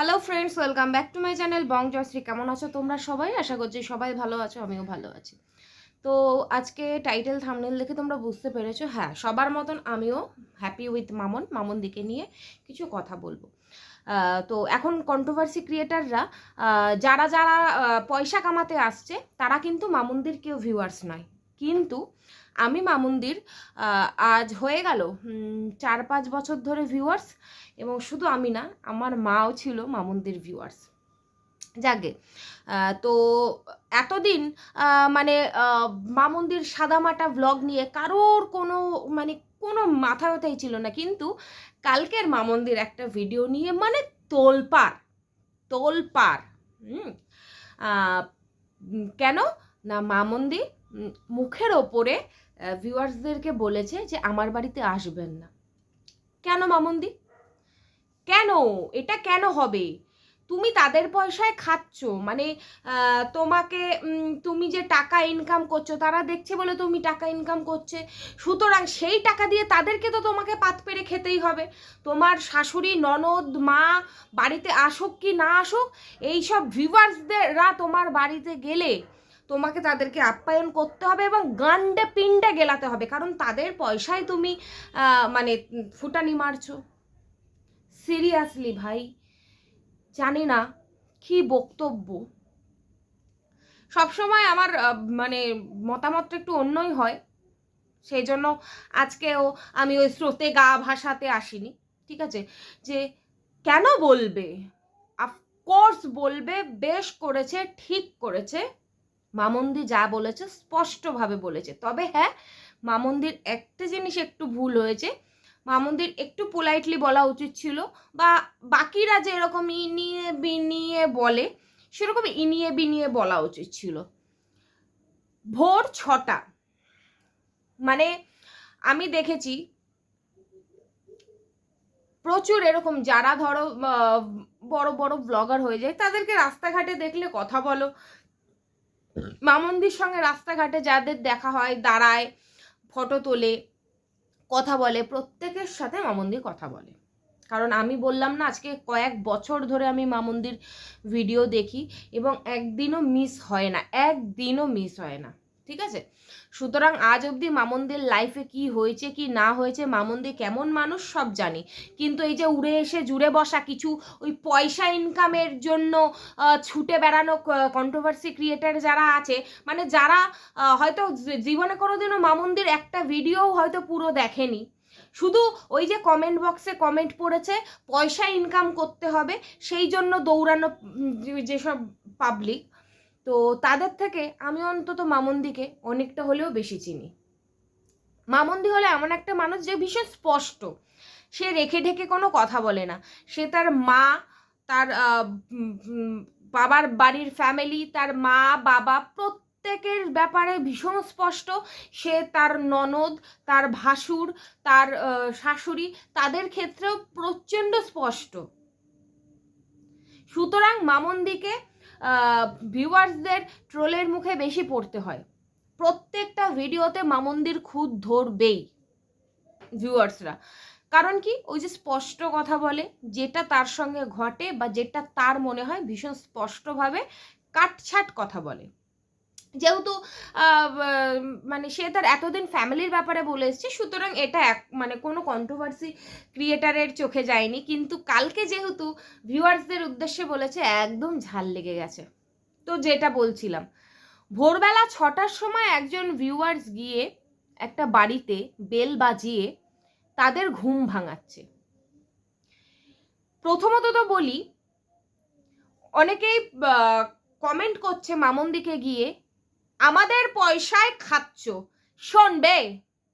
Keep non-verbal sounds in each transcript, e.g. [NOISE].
Hello friends welcome back to my channel Bong Joyshree কেমন আছো তোমরা সবাই? আশা করছি সবাই ভালো আছো, আমিও ভালো আছি। তো আজকে টাইটেল থামনেল দেখে তোমরা বুঝতে পেরেছ। হ্যাঁ সবার মতন আমিও হ্যাপি উইথ মামন মামন দিকে নিয়ে কিছু কথা বলব। তো এখন কন্ট্রোভার্সি ক্রিয়েটাররা যারা যারা পয়সা কামাতে আসছে, তারা কিন্তু মামুনদের কেউ ভিউয়ার্স নয়। কিন্তু আমি মামুনদির আজ হয়ে গেল চার পাঁচ বছর ধরে ভিউয়ার্স এবং শুধু আমি না আমার মাও ছিল মামুনদির ভিউয়ার্স যাকে তো এতদিন মানে মামুনদির সাদামাটা ব্লগ নিয়ে কারোর কোনো মানে কোনো মাথা ব্যথাই ছিল না। কিন্তু কালকের মামন্দির একটা ভিডিও নিয়ে মানে তোলপার তোলপার হুম কেন? না মামন্দি উম, মুখের ওপরে ভিউয়ার্সদেরকে বলেছে যে আমার বাড়িতে আসবেন না। কেন মামন্দি? কেন? এটা কেন হবে? তুমি তাদের পয়সায় খাচ্ছ। মানে তোমাকে তুমি যে টাকা ইনকাম করছ, তারা দেখছে বলে তুমি টাকা ইনকাম করছে। সুতরাং সেই টাকা দিয়ে তাদেরকে তো তোমাকে পাত পেরে খেতেই হবে। তোমার শাশুড়ি, ননদ, মা বাড়িতে আসুক কি না আসুক, এইসব ভিউয়ার্সদেররা তোমার বাড়িতে গেলে তোমাকে তাদেরকে আপ্যায়ন করতে হবে এবং গান্ডে পিন্ডে গেলাতে হবে। কারণ তাদের পয়সায় তুমি মানে ফুটানি মারছো। সিরিয়াসলি ভাই, জানি না কি বক্তব্য। সবসময় আমার মানে মতামতটা একটু অন্যই হয়। সেই জন্য আজকেও আমি ওই স্রোতে গা ভাসাতে আসিনি, ঠিক আছে? যে কেন বলবে? অফকোর্স বলবে, বেশ করেছে, ঠিক করেছে। মামন্দি যা বলেছে, স্পষ্টভাবে বলেছে। তবে হ্যাঁ মামন্দির একটা জিনিস একটু ভুল হয়েছে। মামন্দির একটু পোলাইটলি বলা উচিত ছিল বা বাকিরা যেরকম ইনিয়ে বিনিয়ে বলে সেরকম ইনিয়ে বিনিয়ে বলা উচিত ছিল। ভোর ছটা মানে আমি দেখেছি প্রচুর এরকম যারা ধরো বড় বড় ব্লগার হয়ে যায়, তাদেরকে রাস্তাঘাটে দেখলে কথা বলো মামন্দির সঙ্গে রাস্তাঘাটে যাদের দেখা হয়, দাঁড়ায় ফটো তোলে, কথা বলে, প্রত্যেকের সাথে মামন্দির কথা বলে। কারণ আমি বললাম না, আজকে কয়েক বছর ধরে আমি মামন্দির ভিডিও দেখি এবং একদিনও মিস হয় না, একদিনও মিস হয় না। ঠিক আছে? সুতরাং আজ অবধি মামন্দির লাইফে কি হয়েছে, কি না হয়েছে, মামন্দি কেমন মানুষ সব জানি। কিন্তু এই যে উড়ে এসে জুড়ে বসা কিছু ওই পয়সা ইনকামের জন্য ছুটে বেড়ানো কন্ট্রোভার্সি ক্রিয়েটার যারা আছে মানে যারা হয়তো জীবনে কোনোদিনও মামন্দির একটা ভিডিও হয়তো পুরো দেখেনি। শুধু ওই যে কমেন্ট বক্সে কমেন্ট পড়েছে, পয়সা ইনকাম করতে হবে, সেই জন্য দৌড়ানো যেসব পাবলিক তো তাদের থেকে আমি অন্তত মামন্দিকে অনেকটা হলেও বেশি চিনি। মামন্দি হলে এমন একটা মানুষ যে ভীষণ স্পষ্ট। সে রেখে ঢেকে কোনো কথা বলে না। সে তার মা, তার বাবার বাড়ির ফ্যামিলি তার মা, বাবা প্রত্যেকের ব্যাপারে ভীষণ স্পষ্ট। সে তার ননদ, তার ভাসুর, তার শাশুড়ি তাদের ক্ষেত্রেও প্রচণ্ড স্পষ্ট। সুতরাং মামন্দিকে ভিউয়ার্সদের ট্রোলের মুখে বেশি পড়তে হয়। প্রত্যেকটা ভিডিওতে মামন্দির খুদ ধরবেই ভিউয়ার্সরা কারণ কি? ওই যে স্পষ্ট কথা বলে, যেটা তার সঙ্গে ঘটে বা যেটা তার মনে হয় ভীষণ স্পষ্টভাবে কাটছাট কথা বলে। যেহেতু মানে সে তার এতদিন ফ্যামিলির ব্যাপারে বলে এসছে, সুতরাং এটা এক মানে কোনো কন্ট্রোভার্সি ক্রিয়েটারের চোখে যায়নি। কিন্তু কালকে যেহেতু ভিউয়ার্সদের উদ্দেশ্যে বলেছে, একদম ঝাল লেগে গেছে। তো যেটা বলছিলাম, ভোরবেলা ছটার সময় একজন ভিউয়ার্স গিয়ে একটা বাড়িতে বেল বাজিয়ে তাদের ঘুম ভাঙাচ্ছে। প্রথমত তো বলি, অনেকেই কমেন্ট করছে মামন্দিকে গিয়ে আমাদের পয়সায় খাচ্ছ। শোনবে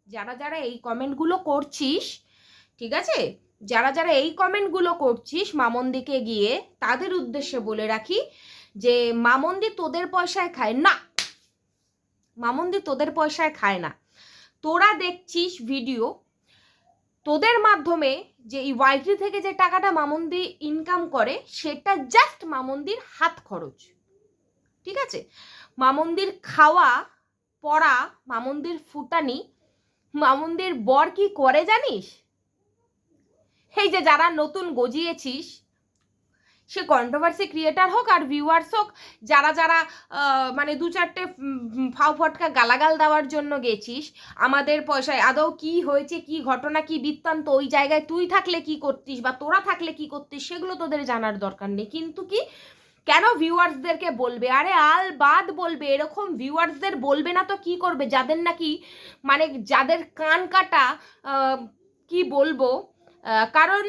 যারা যারা এই কমেন্টগুলো করছিস, ঠিক আছে? যারা যারা এই কমেন্টগুলো করছিস মামন্দিকে গিয়ে, তাদের উদ্দেশ্যে বলে রাখি যে মামন্দি তোদের পয়সায় খায় না। মামন্দি তোদের পয়সায় খায় না। তোরা দেখছিস ভিডিও তোদের মাধ্যমে যে এই ওয়াইটি থেকে যে টাকাটা মামন্দি ইনকাম করে, সেটা জাস্ট মামন্দির হাত খরচ। ঠিক আছে? মামন্দির খাওয়া, পড়া, মামন্দির ফুটানি, মামন্দির বর কি করে জানিস? এই যে যারা নতুন গজিয়েছিস, সে কন্ট্রোভার্সি ক্রিয়েটার হোক আর ভিউয়ার্স হোক, যারা যারা মানে দু চারটে ফাও ফটকা গালাগাল দেওয়ার জন্য গেছিস, আমাদের পয়সায় আদৌ কি হয়েছে, কি ঘটনা, কি বৃত্তান্ত, ওই জায়গায় তুই থাকলে কি করতিস বা তোরা থাকলে কি করতিস, সেগুলো তোদের জানার দরকার নেই। কিন্তু কি কেন ভিউয়ার্সদেরকে বলবে? আরে আল বাদ বলবে, এরকম ভিউয়ার্সদের বলবে না তো কি করবে? যাদের নাকি মানে যাদের কান কাটা কি বলব? কারণ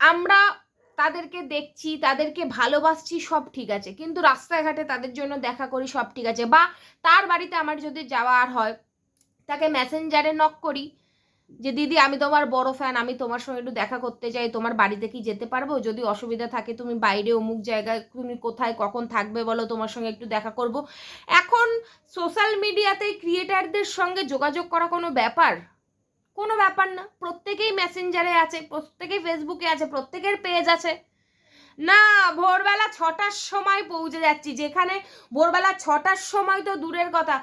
আমরা তাদেরকে দেখছি, তাদেরকে ভালোবাসছি, সব ঠিক আছে। কিন্তু রাস্তাঘাটে তাদের জন্য দেখা করি, সব ঠিক আছে। বা তার বাড়িতে আমার যদি যাওয়ার হয়, তাকে মেসেঞ্জারে নক করি যে দিদি, আমি তোমার বড় ফ্যান আমি তোমার সঙ্গে একটু দেখা করতে চাই তোমার বাড়িতে কি যেতে পারব? যদি অসুবিধা থাকে, তুমি বাইরে অমুক জায়গায়, তুমি কোথায়, কখন থাকবে বলো, তোমার সঙ্গে একটু দেখা করব। এখন সোশ্যাল মিডিয়াতে ক্রিয়েটারদের সঙ্গে যোগাযোগ করা কোনো ব্যাপার? কোনো ব্যাপার না। প্রত্যেকেই মেসেঞ্জারে আছে, প্রত্যেকেই ফেসবুকে আছে, প্রত্যেকের পেজ আছে। না, ভোরবেলা ছটার সময় পৌঁছে যাচ্ছি। যেখানে ভোরবেলা ছটার সময় তো দূরের কথা।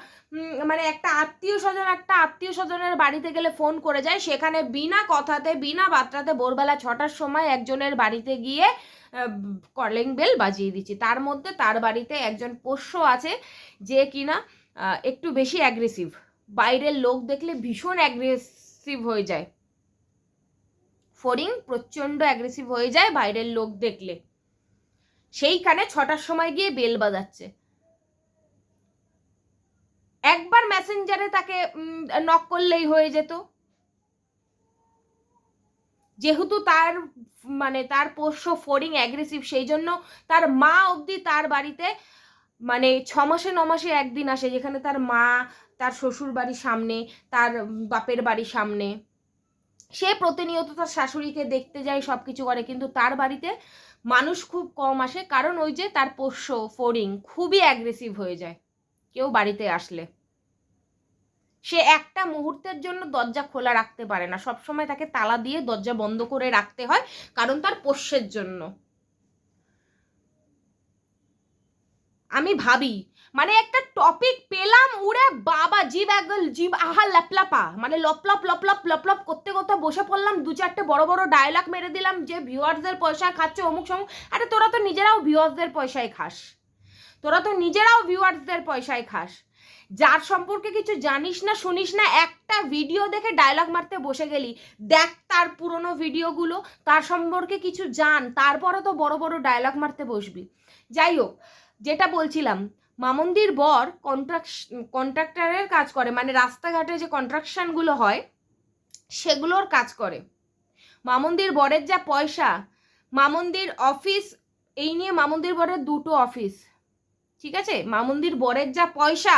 মানে একটা আত্মীয় স্বজন, একটা আত্মীয় স্বজনের বাড়িতে গেলে ফোন করে যায়। সেখানে বিনা কথাতে, বিনা বার্তাতে ভোরবেলা ছটার সময় একজনের বাড়িতে গিয়ে কলিং বেল বাজিয়ে দিচ্ছি। তার মধ্যে তার বাড়িতে একজন পোষ্য আছে যে কিনা একটু বেশি অ্যাগ্রেসিভ বাইরের লোক দেখলে ভীষণ অ্যাগ্রেসিভ হয়ে যায়। ফড়িং প্রচণ্ড অ্যাগ্রেসিভ হয়ে যায় বাইরের লোক দেখলে। সেইখানে ছটার সময় গিয়ে বেল বাজাচ্ছে। একবার মেসেঞ্জারে তাকে নক করলেই হয়ে যেত। যেহেতু তার মানে তার পোষ্য ফড়িং অ্যাগ্রেসিভ সেই জন্য তার মা অবধি তার বাড়িতে মানে ছ মাসে ন মাসে একদিন আসে, যেখানে তার মা, তার শ্বশুর বাড়ির সামনে, তার বাপের বাড়ির সামনে। সে প্রতিনিয়ত তার শাশুড়িকে দেখতে যায় সব কিছু করে, কিন্তু তার বাড়িতে মানুষ খুব কম আসে, কারণ ওই যে তার পোষ্য ফড়িং খুবই অ্যাগ্রেসিভ হয়ে যায়, কেউ বাড়িতে আসলে। সে একটা মুহূর্তের জন্য দরজা খোলা রাখতে পারে না, সবসময় তাকে তালা দিয়ে দরজা বন্ধ করে রাখতে হয়, কারণ তার পোষ্যের জন্য। আমি ভাবি মানে একটা টপিক পেলাম উড়ে, বাবা জিভ একদম জিভ আহা লাপলাপা মানে লপলপ লপলপ লপলপ করতে করতে বসে পড়লাম, দু চারটে বড় বড় ডায়লগ মেরে দিলাম যে ভিউয়ার্সদের পয়সায় খাচ্ছে অমুক, সমুক। আরে তোরা তো নিজেরাও ভিউয়ার্সদের পয়সায় খাস। তোরা তো নিজেরাও ভিউয়ার্সদের পয়সায় খাস। যার সম্পর্কে কিছু জানিস না, শুনিস না, একটা ভিডিও দেখে ডায়লগ মারতে বসে গেলি। দেখ তার পুরনো ভিডিওগুলো তার সম্পর্কে কিছু জান, তারপরে তো বড় বড় ডায়লগ মারতে বসবি। যাই হোক, যেটা বলছিলাম মামন্দির বর কন্ট্রাক্ট কন্ট্রাক্টরের কাজ করে মানে রাস্তাঘাটে যে কন্ট্রাকশনগুলো হয়, সেগুলোর কাজ করে। মামন্দির বরের যা পয়সা, মামন্দির অফিস এই নিয়ে মামন্দির বরের দুটো অফিস ঠিক আছে? মামন্দির বরের যা পয়সা,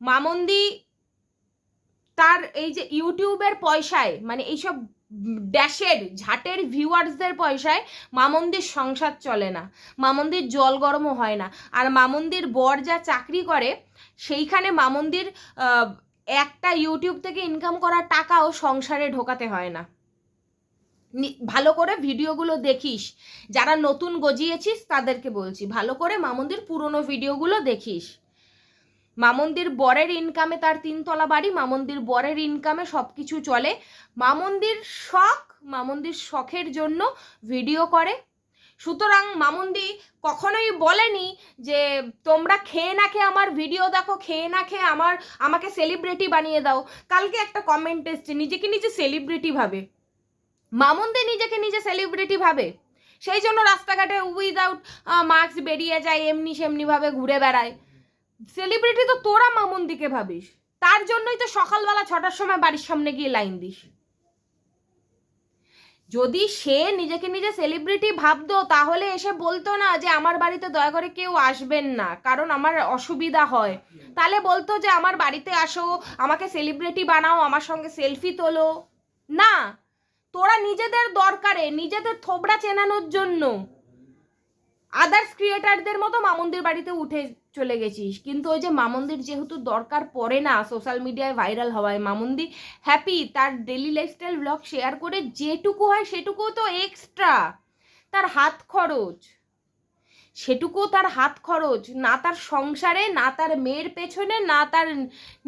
মামন্দি তার এই যে ইউটিউবের পয়সায় মানে এইসব ড্যাশের, ঝাটের ভিউয়ার্সদের পয়সায় মামন্দির সংসার চলে না। মামন্দির জল গরমও হয় না। আর মামন্দির বর যা চাকরি করে, সেইখানে মামন্দির একটা ইউটিউব থেকে ইনকাম করা টাকাও সংসারে ঢোকাতে হয় না, ভালো করে ভিডিওগুলো দেখিস। যারা নতুন গজিয়েছিস, তাদেরকে বলছি, ভালো করে মামন্দির পুরনো ভিডিওগুলো দেখিস। মামন্দির বরের ইনকামে তার তিনতলা বাড়ি, মামন্দির বরের ইনকামে সব কিছু চলে। মামন্দির শখ, মামন্দির শখের জন্য ভিডিও করে। সুতরাং মামুন্দি কখনোই বলেনি যে, তোমরা খেয়ে না খেয়ে আমার ভিডিও দেখো, খেয়ে না খেয়ে আমার, আমাকে সেলিব্রিটি বানিয়ে দাও। কালকে একটা কমেন্ট এসছে, নিজেকে নিজে সেলিব্রিটি ভাবে। মামুন্দি নিজেকে নিজে সেলিব্রিটি ভাবে। সেই জন্য রাস্তাঘাটে উইদাউট মাস্ক বেরিয়ে যায় এমনি সেমনিভাবে ঘুরে বেড়ায়। সেলিব্রিটি তো তোরা মামুন্দিকে ভাবিস। তার জন্যই তো সকালবেলা ছটার সময় বাড়ির সামনে গিয়ে লাইন দিস। যদি সে নিজেকে নিজে সেলিব্রিটি ভাবতো, তাহলে এসে বলতো না যে আমার বাড়িতে দয়া করে কেউ আসবেন না, কারণ আমার অসুবিধা হয়। তাহলে বলতো যে আমার বাড়িতে আসো, আমাকে সেলিব্রিটি বানাও, আমার সঙ্গে সেলফি তোলো। না, তোরা নিজেদের দরকারে, নিজেদের থোবড়া চেনানোর জন্য আদার্স ক্রিয়েটারদের মতো মামন্দির বাড়িতে উঠে চলে গেছিস। কিন্তু ওই যে মামন্দির যেহেতু দরকার পড়ে না সোশ্যাল মিডিয়ায় ভাইরাল হওয়ায়, মামন্দি হ্যাপি তার ডেলি লাইফস্টাইল ব্লগ শেয়ার করে যেটুকু হয় সেটুকুও তো এক্সট্রা তার হাত খরচ। সেটুকু তার হাত খরচ। না তার সংসারে, না তার মেয়ের পেছনে, না তার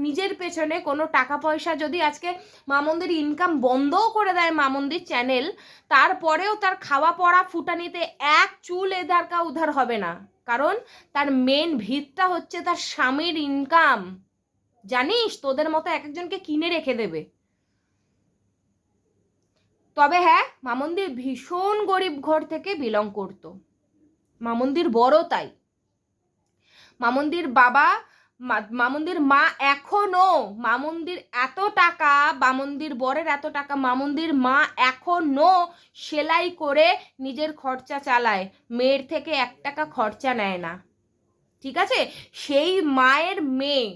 নিজের পেছনে কোনো টাকা পয়সা যদি আজকে মামন্দির ইনকাম বন্ধও করে দেয় মামন্দির চ্যানেল তারপরেও তার খাওয়া পড়া ফুটানিতে এক চুল এধার কা উধার হবে না। কারণ তার মেন ভিতটা হচ্ছে তার স্বামীর ইনকাম জানিস, তোদের মতো এক একজনকে কিনে রেখে দেবে। তবে হ্যাঁ মামন্দির ভীষণ গরিব ঘর থেকে বিলং করতো। মামন্দির বড় তাই। মামন্দির বাবা মামন্দির মা এখনও, মামন্দির এত টাকা মামন্দির বরের এত টাকা, মামন্দির মা এখনও সেলাই করে নিজের খরচা চালায়। মেয়ের থেকে এক টাকা খরচা নেয় না। ঠিক আছে? সেই মায়ের মেয়ে,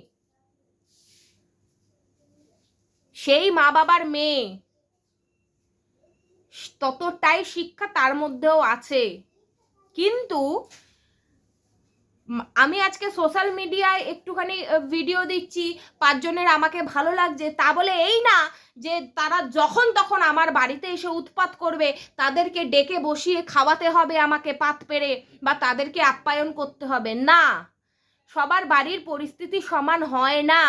সেই মা বাবার মেয়ে, ততটাই শিক্ষা তার মধ্যেও আছে। কিন্তু আমি আজকে সোশ্যাল মিডিয়ায় একটুখানি ভিডিও দিচ্ছি, পাঁচজনের আমাকে ভালো লাগছে, তা বলে এই না যে তারা যখন তখন আমার বাড়িতে এসে উৎপাত করবে, তাদেরকে ডেকে বসিয়ে খাওয়াতে হবে আমাকে পাত পেরে বা তাদেরকে আপ্যায়ন করতে হবে। না, সবার বাড়ির পরিস্থিতি সমান হয় না।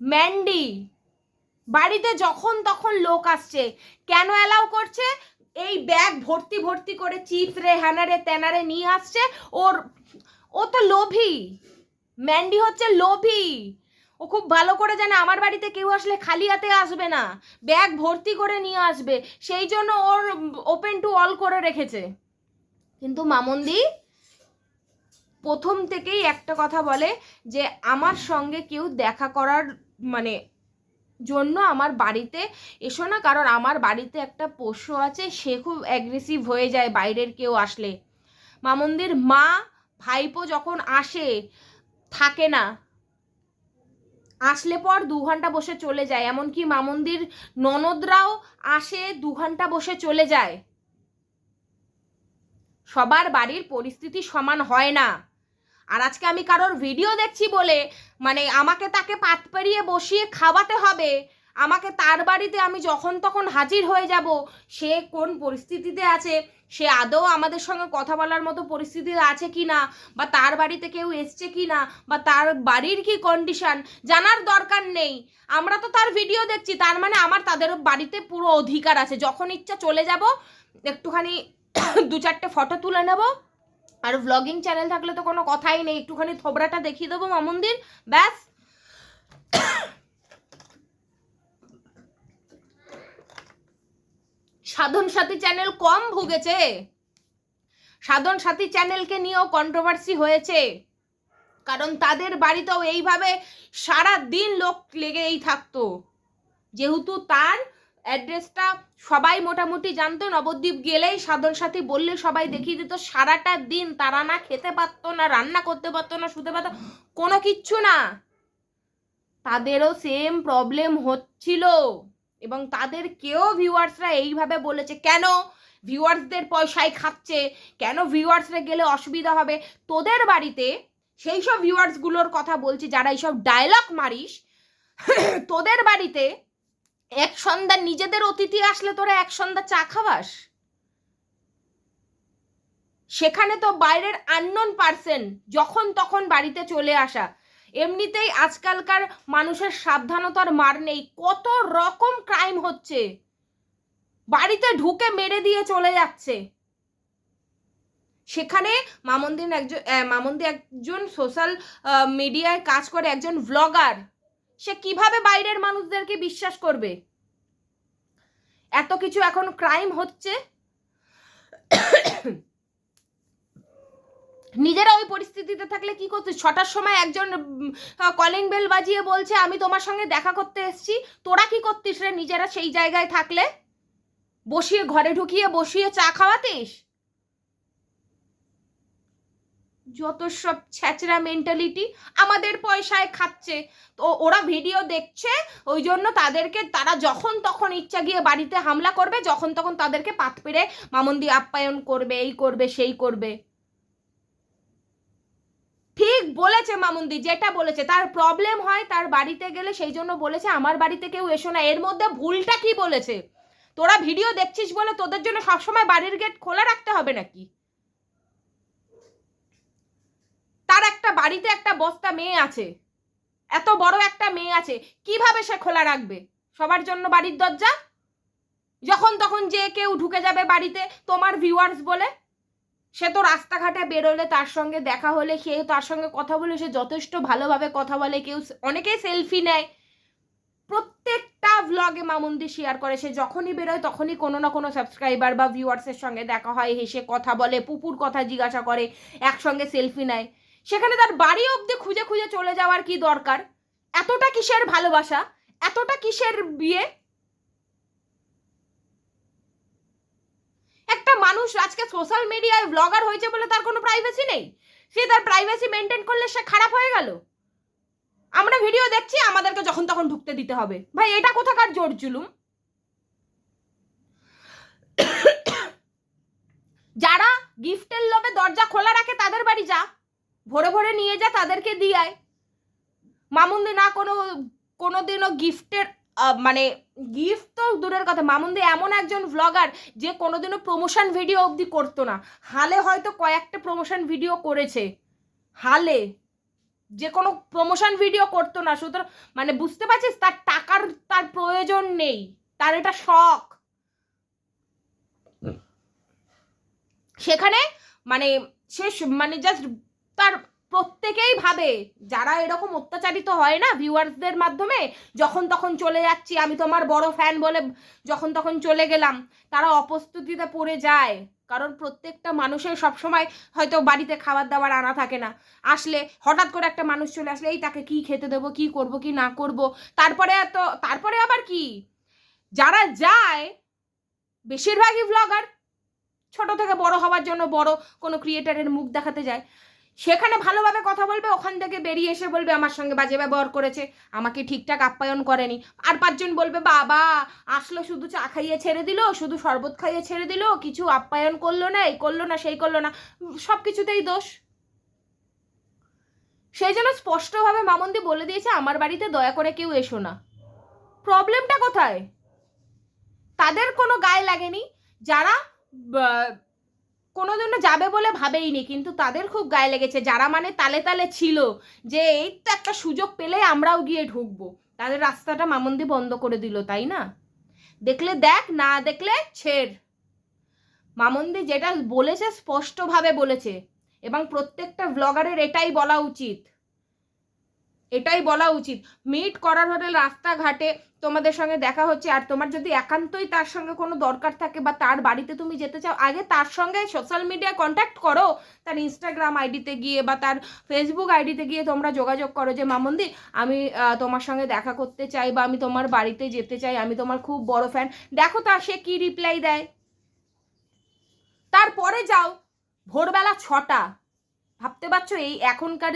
ম্যান্ডি বাড়িতে যখন তখন লোক আসছে। কেন অ্যালাউ করছে? এই ব্যাগ ভর্তি ভর্তি করে চিপস রে, হ্যানারে তেনারে নিয়ে আসছে। ওর, ও তো লোভী। ম্যান্ডি হচ্ছে লোভী। ও খুব ভালো করে জানে, আমার বাড়িতে কেউ আসলে খালি হাতে আসবে না। ব্যাগ ভর্তি করে নিয়ে আসবে। সেই জন্য ওর ওপেন টু অল করে রেখেছে। কিন্তু মামন্দি, প্রথম থেকেই একটা কথা বলে যে, আমার সঙ্গে কেউ দেখা করার মানে জন্য আমার বাড়িতে এসো না, কারণ আমার বাড়িতে একটা পোষ্য আছে, সে খুব অ্যাগ্রেসিভ হয়ে যায় বাইরের কেউ আসলে। মামন্দির মা, ভাইপো যখন আসে, থাকে না। আসলে পর দু ঘণ্টা বসে চলে যায়, এমনকি মামন্দির ননদরাও আসে দু ঘণ্টা বসে চলে যায়। সবার বাড়ির পরিস্থিতি সমান হয় না। আর আজকে আমি কারোর ভিডিও দেখছি বলে মানে আমাকে তাকে পাত পেরিয়ে বসিয়ে খাওয়াতে হবে, আমাকে তার বাড়িতে আমি যখন তখন হাজির হয়ে যাব, সে কোন পরিস্থিতিতে আছে, সে আদৌ আমাদের সঙ্গে কথা বলার মতো পরিস্থিতিতে আছে কি না বা তার বাড়িতে কেউ এসছে কি না বা তার বাড়ির কি কন্ডিশন জানার দরকার নেই। আমরা তো তার ভিডিও দেখছি, তার মানে আমার তাদের বাড়িতে পুরো অধিকার আছে। যখন ইচ্ছা চলে যাব, একটুখানি [COUGHS] দু চারটে ফটো তুলে নেব আর ভ্লগিং চ্যানেল থাকলে তো কোনো কথাই নেই। একটুখানি থোবরাটা দেখিয়ে দেবো মামন্দির। ব্যাস। সাধন সাথী চ্যানেল কম ভুগেছে। সাধন সাথী চ্যানেলকে নিয়েও কন্ট্রোভার্সি হয়েছে। কারণ তাদের বাড়িতেও এইভাবে সারা দিন লোক লেগেই থাকতো। যেহেতু তার অ্যাড্রেসটা সবাই মোটামুটি জানতো। নবদ্বীপ গেলেই সাধন সাথী বললে সবাই দেখিয়ে দিত, সারাটা দিন তারা না খেতে পারতো না, রান্না করতে পারতো না, শুতে পারতো কোনো কিচ্ছু না। তাদেরও সেম প্রবলেম হচ্ছিল। এবং তাদের কেউ ভিউয়ার্সরা এইভাবে বলেছে, কেন ভিউয়ার্সদের পয়সায় খাচ্ছে? কেন ভিউয়ার্সরা গেলে অসুবিধা হবে? তোদের বাড়িতে সেই সব ভিউয়ার্সগুলোর কথা বলছি, যারা এইসব ডায়লগ মারিস, তোদের বাড়িতে এক সন্ধ্যা নিজেদের অতিথি আসলে তোরা এক সন্ধ্যা চা খাওয়াস? সেখানে তো বাইরের আননোন পার্সন যখন তখন বাড়িতে চলে আসা। এমনিতেই আজকালকার মানুষের সাবধানতার মার নেই। কত রকম ক্রাইম হচ্ছে। বাড়িতে ঢুকে মেরে দিয়ে চলে যাচ্ছে। সেখানে মামন্দির একজন মামন্দি একজন সোশ্যাল মিডিয়ায় কাজ করে একজন ভ্লগার সে কীভাবে বাইরের মানুষদেরকে বিশ্বাস করবে? এত কিছু এখন ক্রাইম হচ্ছে। নিজেরা ওই পরিস্থিতিতে থাকলে কি করতে? ছটার সময় একজন কলিং বেল বাজিয়ে বলছে, আমি তোমার সঙ্গে দেখা করতে এসছি। তোরা কি করতিস রে নিজেরা সেই জায়গায় থাকলে? বসিয়ে ঘরে ঢুকিয়ে বসিয়ে চা খাওয়াতিস? যত সব ছ্যাচরা মেন্টালিটি আমাদের পয়সায় খাচ্ছে। তো ওরা ভিডিও দেখছে ওই জন্য তাদেরকে তারা যখন তখন ইচ্ছা গিয়ে বাড়িতে হামলা করবে, যখন তখন তাদেরকে পাত পেরে মামন্দি আপ্যায়ন করবে, এই করবে, সেই করবে। ঠিক বলেছে মামুন্দি, যেটা বলেছে। তার প্রবলেম হয় তার বাড়িতে গেলে সেই জন্য বলেছে, আমার বাড়িতে কেউ এসো না। এর মধ্যে ভুলটা কি বলেছে? তোরা ভিডিও দেখছিস বলে তোদের জন্য সবসময় বাড়ির গেট খোলা রাখতে হবে নাকি? তার একটা বাড়িতে একটা বস্তা মেয়ে আছে। এত বড় একটা মেয়ে আছে, কীভাবে সে খোলা রাখবে? সবার জন্য বাড়ির দরজা? যখন তখন যে কেউ ঢুকে যাবে বাড়িতে, তোমার ভিউয়ার্স বলে। সে তো রাস্তাঘাটে বেরোলে তার সঙ্গে দেখা হলে, সে তার সঙ্গে কথা বলে, সে যথেষ্ট ভালোভাবে কথা বলে, কেউ অনেকেই সেলফি নেয়। প্রত্যেকটা ভ্লগে মামুন্দি শেয়ার করে, সে যখনই বেরোয় তখনই কোনো না কোনো সাবস্ক্রাইবার বা ভিউয়ার্সের সঙ্গে দেখা হয়, হেসে কথা বলে, পুপুর কথা জিজ্ঞাসা করে, একসঙ্গে সেলফি নেয়। সেখানে তার বাড়ি অবধি খুঁজে খুঁজে চলে যাওয়ার কি দরকার? এতটা কিসের ভালোবাসা? এতটা কিসের বিয়ে? একটা মানুষ আজকে সোশ্যাল মিডিয়ায় ব্লগার হয়েছে বলে তার কোনো প্রাইভেসি নেই? সে তার প্রাইভেসি মেনটেন করলে সে খারাপ হয়ে গেল? আমরা ভিডিও দেখছি, আমাদেরকে যখন তখন ঢুকতে দিতে হবে। ভাই, এটা কোথাকার জোর জুলুম? যারা গিফটের লোভে দরজা খোলা রাখে, তাদের বাড়ি যা। ভোরে ভোরে নিয়ে যা তাদেরকে দিয়ে মামুন্দি না কোনো কোনোদিনও গিফটের মানে গিফট তো দূরের কথা। মামুন্দি এমন একজন ভ্লগার যে কোনোদিনও প্রমোশন ভিডিও অবধি করতো না। হালে হয়তো কয়েকটা প্রমোশন ভিডিও করেছে। হালে। যে কোনো প্রমোশন ভিডিও করতো না। সুতরাং মানে বুঝতে পারছিস? তার টাকার তার প্রয়োজন নেই। তার এটা শখ। সেখানে মানে সে মানে জাস্ট তার প্রত্যেকেই ভাবে, যারা এরকম অত্যাচারিত হয় না ভিউয়ার্সদের মাধ্যমে, যখন তখন চলে যাচ্ছি, আমি তোমার বড় ফ্যান বলে যখন তখন চলে গেলাম, তারা অপ্রস্তুতিতে পড়ে যায়। কারণ প্রত্যেকটা মানুষের সবসময় হয়তো বাড়িতে খাবার দাবার আনা থাকে না। আসলে হঠাৎ করে একটা মানুষ চলে আসলে, এই তাকে কি খেতে দেবো, কি করব, কি না করব? তারপরে তো তারপরে আবার কি? যারা যায়, বেশিরভাগই ব্লগার ছোট থেকে বড় হওয়ার জন্য বড় কোনো ক্রিয়েটারের মুখ দেখাতে যায়। সেখানে ভালোভাবে কথা বলবে, ওখান থেকে বেরিয়ে এসে বলবে, আমার সঙ্গে বাজে ব্যবহার করেছে, আমাকে ঠিকঠাক আপ্যায়ন করেনি। আর পাঁচজন বলবে, বাবা, আসলো শুধু চা খাইয়ে ছেড়ে দিল, শুধু শরবত খাইয়ে ছেড়ে দিল, কিছু আপ্যায়ন করল না, এই করল না, সেই করল না, সব কিছুতেই দোষ। সেই জন্য স্পষ্টভাবে মামন্দি বলে দিয়েছে, আমার বাড়িতে দয়া করে কেউ এসো না। প্রবলেমটা কোথায়? তাদের কোনো গায়ে লাগেনি। যারা কোনোদিনও যাবে বলে ভাবেইনি, কিন্তু তাদের খুব গায়ে লেগেছে। যারা মানে তালে তালে ছিল যে এই তো একটা সুযোগ পেলে আমরাও গিয়ে ঢুকবো। তাদের রাস্তাটা মামন্দি বন্ধ করে দিল, তাই না? দেখলে দেখ, না দেখলে ছেড়। মামন্দি যেটা বলেছে স্পষ্টভাবে বলেছে, এবং প্রত্যেকটা ব্লগারের এটাই বলা উচিত। এটাই বলা উচিত। মিট করার হলে রাস্তাঘাটে তোমাদের সঙ্গে দেখা হচ্ছে, আর তোমার যদি একান্তই তার সঙ্গে কোনো দরকার থাকে বা তার বাড়িতে তুমি যেতে চাও, আগে তার সঙ্গে সোশ্যাল মিডিয়া কন্ট্যাক্ট করো। তার ইনস্টাগ্রাম আইডিতে গিয়ে বা তার ফেসবুক আইডিতে গিয়ে তোমরা যোগাযোগ করো যে মামন্দি আমি তোমার সঙ্গে দেখা করতে চাই বা আমি তোমার বাড়িতে যেতে চাই, আমি তোমার খুব বড় ফ্যান দেখো তার সে কী রিপ্লাই দেয়? তারপরে যাও, ভোরবেলা ছটা। ভাবতে পারছ এই এখনকার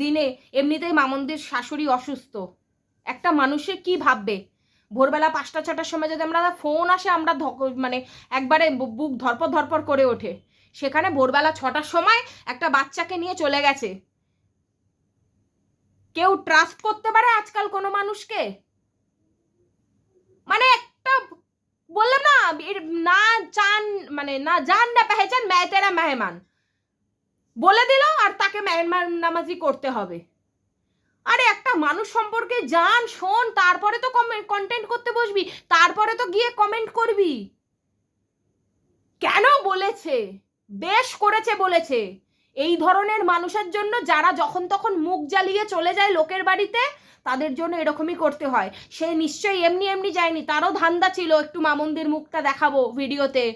দিনে এমনিতেই মামন্দির শাশুড়ি অসুস্থ। একটা মানুষে কি ভাববে? ভোরবেলা পাঁচটা, ছটার সময় যদি আমরা ফোন আসে, আমরা মানে একবারে বুক ধরপর ধরপর করে ওঠে। সেখানে ভোরবেলা ছটার সময় একটা বাচ্চাকে নিয়ে চলে গেছে। কেউ ট্রাস্ট করতে পারে আজকাল কোনো মানুষকে? মানে একটা বললাম না না চান মানে না জান না পেহেচান ম্যায় তেরা মেহমান। বলে দিল আর তাকে মেহমান নামাজি করতে হবে। আরে একটা মানুষ সম্পর্কে জান, শোন, তারপরে তো কন্টেন্ট করতে বসবি, তারপরে তো গিয়ে কমেন্ট করবি। কেন বলেছে? বেশ করেছে বলেছে। এই ধরনের মানুষের জন্য যারা যখন তখন মুখ জ্বালিয়ে চলে যায় লোকের বাড়িতে, তাদের জন্য এরকমই করতে হয়। সে নিশ্চয়ই এমনি এমনি যায়নি, তারও ধান্দা ছিল একটু মামন্দির মুখটা দেখাবো ভিডিওতে।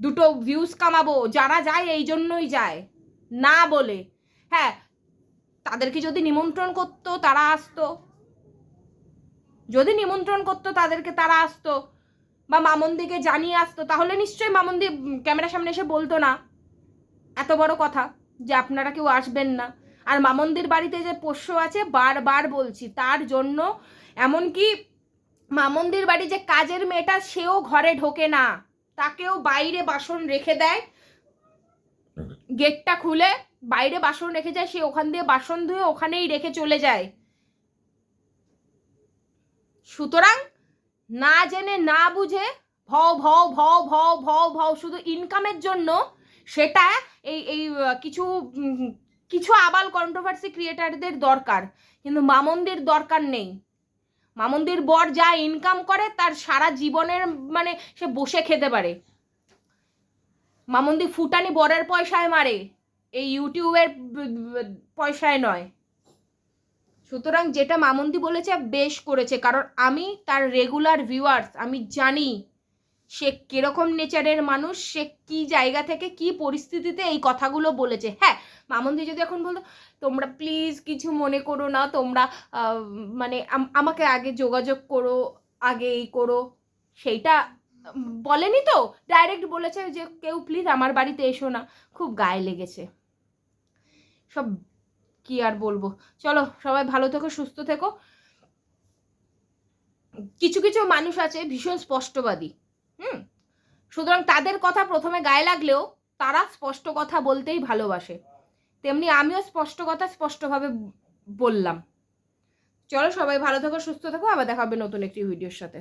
দুটো ভিউজ কামাবো, যারা যায় এই জন্যই যায়। না বলে। হ্যাঁ তাদেরকে যদি নিমন্ত্রণ করতো তারা আসতো। যদি নিমন্ত্রণ করতো তাদেরকে তারা আসতো বা মামন্দিকে জানিয়ে আসতো তাহলে নিশ্চয়ই মামন্দি ক্যামেরার সামনে এসে বলতো না। এত বড় কথা যে আপনারা কেউ আসবেন না। আর মামন্দির বাড়িতে যে পোষ্য আছে বারবার বলছি তার জন্য এমনকি মামন্দির বাড়ি যে কাজের মেয়েটা সেও ঘরে ঢোকে না। তাকেও বাইরে বাসন রেখে দেয়। গেটটা খুলে বাইরে বাসন রেখে যায়, সে ওখান দিয়ে বাসন ধুয়ে ওখানেই রেখে চলে যায়। সুতরাং না জেনে, না বুঝে, ভও ভও ভও ভও ভও ভও, শুধু ইনকামের জন্য সেটা এই এই কিছু কিছু আবাল কন্ট্রোভার্সি ক্রিয়েটারদের দরকার। কিন্তু মামন্দির দরকার নেই। মামন্দির বর যা ইনকাম করে, তার সারা জীবনের মানে সে বসে খেতে পারে। মামন্দি ফুটানি বরের পয়সায় মারে। এই ইউটিউবের পয়সায় নয়। সুতরাং যেটা মামন্দি বলেছে, বেশ করেছে। কারণ আমি তার রেগুলার ভিউয়ার্স আমি জানি সে কীরকম নেচারের মানুষ, সে কি জায়গা থেকে কি পরিস্থিতিতে এই কথাগুলো বলেছে। হ্যাঁ মামন্দি যদি এখন বলতো, তোমরা প্লিজ কিছু মনে করো না, তোমরা মানে আমাকে আগে যোগাযোগ করো, আগে এই করো। সেইটা বলেনি তো। ডাইরেক্ট বলেছে যে, কেউ প্লিজ আমার বাড়িতে এসো না। খুব গায়ে লেগেছে। সব কি আর বলব। চলো, সবাই ভালো থেকো, সুস্থ থেকো। কিছু কিছু মানুষ আছে ভীষণ স্পষ্টবাদী, হুম? সুতরাং তাদের কথা প্রথমে গায়ে লাগলেও তারা স্পষ্ট কথা বলতেই ভালোবাসে। তেমনি আমিও স্পষ্ট কথা স্পষ্টভাবে বললাম। চলো সবাই ভালো থেকো, সুস্থ থেকো, আবার দেখা হবে নতুন একটি ভিডিওর সাথে।